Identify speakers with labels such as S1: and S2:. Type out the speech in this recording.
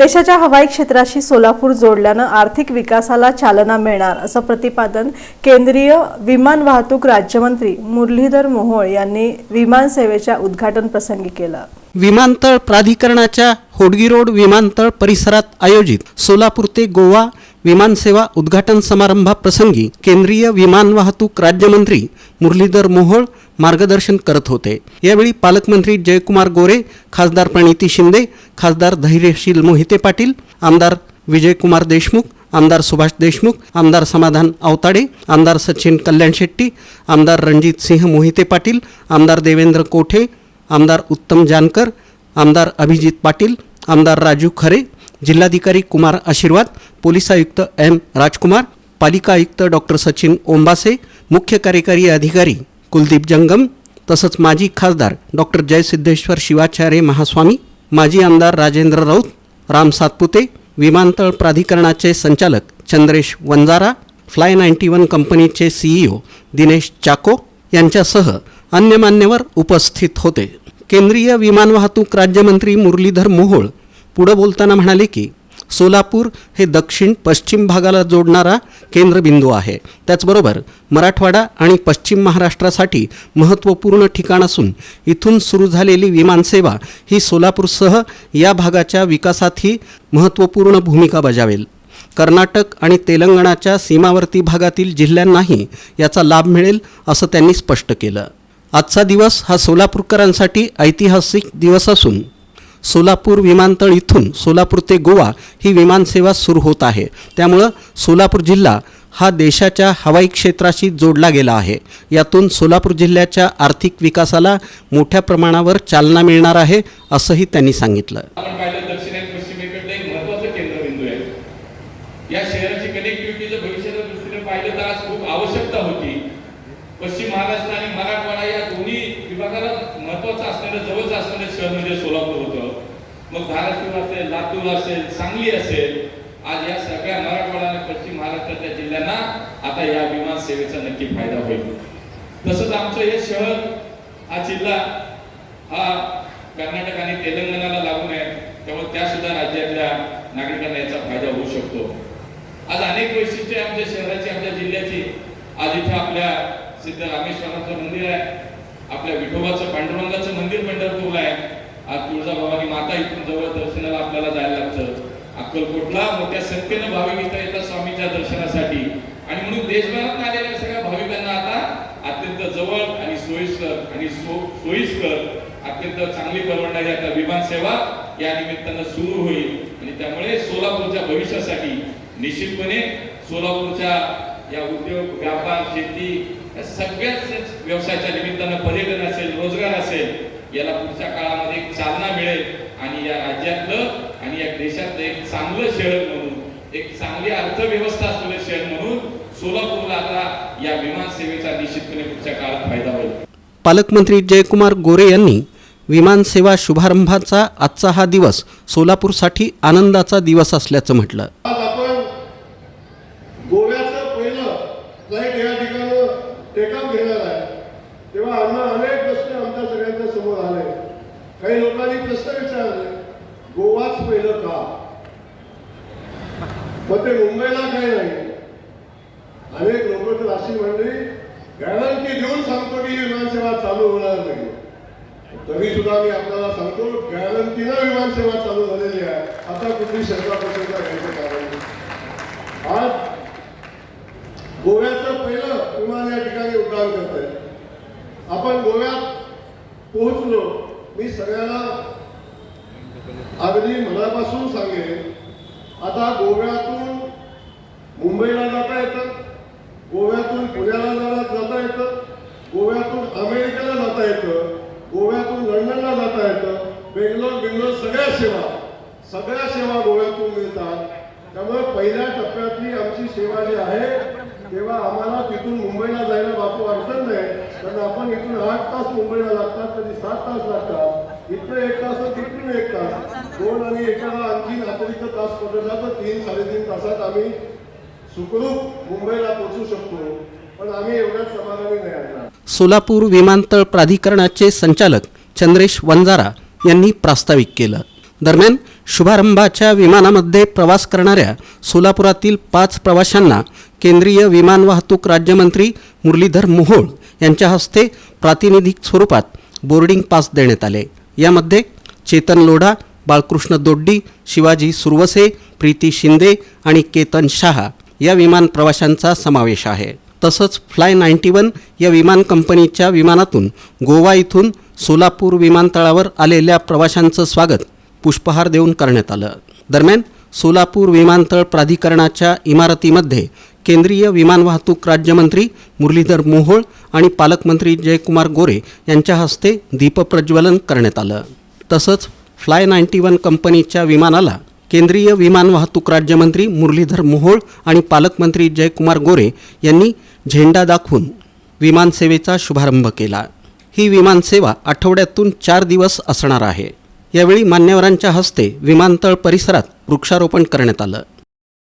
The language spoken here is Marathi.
S1: देशाच्या हवाई क्षेत्राशी सोलापूर जोडल्यानं आर्थिक विकासाला चालना मिळणार असं प्रतिपादन केंद्रीय विमान वाहतूक राज्यमंत्री मुरलीधर मोहोळ यांनी विमान सेवेच्या उद्घाटन प्रसंगी केलं.
S2: विमानतळ प्राधिकरणाच्या होडगी रोड विमानतळ परिसरात आयोजित सोलापूर ते गोवा विमानसेवा उद्घाटन समारंभाप्रसंगी केंद्रीय विमान वाहतूक राज्यमंत्री मुरलीधर मोहोळ मार्गदर्शन करत होते. यावेळी पालकमंत्री जयकुमार गोरे खासदार प्रणिती शिंदे खासदार धैर्यशील मोहिते पाटील आमदार विजयकुमार देशमुख आमदार सुभाष देशमुख आमदार समाधान आवताडे आमदार सचिन कल्याण शेट्टी आमदार रणजित सिंह मोहिते पाटील आमदार देवेंद्र कोठे आमदार उत्तम जानकर आमदार अभिजित पाटील आमदार राजू खरे जिल्हाधिकारी कुमार आशीर्वाद पोलीस आयुक्त एम राजकुमार पालिका आयुक्त डॉक्टर सचिन ओंबासे मुख्य कार्यकारी अधिकारी कुलदीप जंगम तसंच माजी खासदार डॉक्टर जयसिद्धेश्वर शिवाचार्य महास्वामी माजी आमदार राजेंद्र राऊत राम सातपुते विमानतळ प्राधिकरणाचे संचालक Chandresh Vanjara fly ninety one कंपनीचे सीईओ दिनेश चाको यांच्यासह अन्य मान्यवर उपस्थित होते. केंद्रीय विमान वाहतूक राज्यमंत्री मुरलीधर मोहोळ पुढं बोलताना म्हणाले की सोलापूर हे दक्षिण पश्चिम भागाला जोडणारा केंद्रबिंदू आहे. त्याचबरोबर मराठवाडा आणि पश्चिम महाराष्ट्रासाठी महत्त्वपूर्ण ठिकाण असून इथून सुरू झालेली विमानसेवा ही सोलापूरसह या भागाच्या विकासातही महत्त्वपूर्ण भूमिका बजावेल. कर्नाटक आणि तेलंगणाच्या सीमावर्ती भागातील जिल्ह्यांनाही याचा लाभ मिळेल असं त्यांनी स्पष्ट केलं. आजचा दिवस हा सोलापूरकरांसाठी ऐतिहासिक दिवस असून सोलापूर विमानतळ इथून सोलापूर ते गोवा ही विमानसेवा सुरू होत आहे. त्यामुळं सोलापूर जिल्हा हा देशाच्या हवाई क्षेत्राशी जोडला गेला आहे. यातून सोलापूर जिल्ह्याच्या आर्थिक विकासाला मोठ्या प्रमाणावर चालना मिळणार आहे असंही त्यांनी सांगितलं.
S3: या शहराची कनेक्टिव्हिटीचं भविष्याच्या दृष्टीने पाहिलं तर आज खूप आवश्यकता होती. पश्चिम महाराष्ट्र आणि मराठवाडा या दोन्ही विभागाला महत्वाचं असणारं जवळचं असणारं शहर म्हणजे सोलापूर होतं. मग धाराशिव असेल लातूर असेल सांगली असेल आज या सगळ्या मराठवाडा आणि पश्चिम महाराष्ट्राच्या जिल्ह्यांना आता या विमान सेवेचा नक्की फायदा होईल. तसंच आमचं हे शहर हा जिल्हा हा कर्नाटक आणि तेलंगणाला लागून आहे त्यामुळे त्या सुद्धा राज्यातल्या नागरिकांना याचा फायदा होऊ शकतो. आज अनेक वैशिष्ट्ये आमच्या शहराची आमच्या जिल्ह्याची. आज इथे आपल्या सिद्ध रामेश्वराचं मंदिर आहे आपल्या विठोबाचं पांडुरंगाचं मंदिर पंढरपूरला आहे. आज तुळजाभवानी माता इथून जवळ दर्शनाला आपल्याला जायला लागतं. अक्कलकोटला मोठ्या संख्येनं भाविक इथं येतात स्वामीच्या दर्शनासाठी. आणि म्हणून देशभरात आलेल्या सगळ्या भाविकांना आता अत्यंत जवळ आणि सोयीस्कर आणि सो- सोयीस्कर अत्यंत चांगली परवडणारी आता विमान सेवा या निमित्तानं सुरू होईल. आणि त्यामुळे सोलापूरच्या भविष्यासाठी निश्चितपणे सोलापूरच्या या उद्योग व्यापार शेती या सगळ्याच व्यवसायाच्या निमित्तानं पर्यटन असेल रोजगार असेल याला पुढच्या काळामध्ये एक चालना मिळेल आणि या राज्यातलं आणि या देशातलं एक चांगलं शहर म्हणून एक चांगली अर्थव्यवस्था असलेलं शहर म्हणून सोलापूरला आता या विमान सेवेचा निश्चितपणे पुढच्या काळात फायदा होईल.
S2: पालकमंत्री जयकुमार गोरे यांनी विमानसेवा शुभारंभाचा आजचा हा दिवस सोलापूरसाठी आनंदाचा दिवस असल्याचं म्हटलं.
S4: आज आपण गोव्याचं पहिलं फ्लाईट या ठिकाणी टेकअप घेणार आहे. तेव्हा आम्हा अनेक आता सगळ्यांच्या समोर आलंय. काही लोकांनी प्रश्न विचारले गोवाच पहिलं का? मग ते मुंबईला काय नाही? अनेक लोक तर अशी म्हणली गॅरंटी देऊन सांगतो की विमानसेवा चालू होणार नाही. तरी सुद्धा मी आपल्याला सांगतो गॅरंटीनं विमानसेवा चालू झालेली आहे. आता कुठली शंका प्रसंगा घ्यायचं कारण. आज गोव्याचं पहिलं विमान या ठिकाणी उड्डाण करत आहे आपण गोव्यात पोहोचलो. मी सगळ्यांना अगदी मनापासून सांगेन आता गोव्यातून मुंबईला जाता येतं गोव्यातून पुण्याला जाणं जाता येतं गोव्यातून अमेरिकेला जाता येतं गोव्यातून लंडनला जाता येतं बेंगलोर बेंगलोर सगळ्या सेवा सगळ्या सेवा गोव्यातून मिळतात. त्यामुळे पहिल्या टप्प्यातली आमची सेवा जी आहे तेव्हा आम्हाला तिथून मुंबईला जायला बापू अडचण नाही. कारण आपण इथून आठ तास मुंबईला लागतात कधी सात तास लागतात इथनं एक तास तर तिथून एक तास. दोन आणि एकाला आणखी अतिरिक्त तास पकडला तर तीन साडेतीन तासात आम्ही सुखरूप मुंबईला पोहोचू शकतो. पण आम्ही एवढ्याच समाधानी नाही आणणार
S2: सोलापूर विमानतळ प्राधिकरणाचे संचालक चंद्रेश वंजारा यांनी प्रास्ताविक केलं. दरम्यान शुभारंभाच्या विमानामध्ये प्रवास करणाऱ्या सोलापुरातील पाच प्रवाशांना केंद्रीय विमान वाहतूक राज्यमंत्री मुरलीधर मोहोळ यांच्या हस्ते प्रातिनिधिक स्वरूपात बोर्डिंग पास देण्यात आले. यामध्ये चेतन लोढा बाळकृष्ण दोड्डी शिवाजी सुरवसे प्रीती शिंदे आणि केतन शहा या विमान प्रवाशांचा समावेश आहे. तसंच फ्लाय नाईन्टी वन या विमान कंपनीच्या विमानातून गोवा इथून सोलापूर विमानतळावर आलेल्या प्रवाशांचं स्वागत पुष्पहार देऊन करण्यात आलं. दरम्यान सोलापूर विमानतळ प्राधिकरणाच्या इमारतीमध्ये केंद्रीय विमान वाहतूक राज्यमंत्री मुरलीधर मोहोळ आणि पालकमंत्री जयकुमार गोरे यांच्या हस्ते दीपप्रज्वलन करण्यात आलं. तसंच फ्लाय नाईन्टी वन कंपनीच्या विमानाला केंद्रीय विमान वाहतूक राज्यमंत्री मुरलीधर मोहोळ आणि पालकमंत्री जयकुमार गोरे यांनी झेंडा दाखवून विमानसेवेचा शुभारंभ केला. ही विमानसेवा आठवड्यातून चार दिवस असणार आहे. यावेळी मान्यवरांच्या हस्ते विमानतळ परिसरात वृक्षारोपण करण्यात आलं.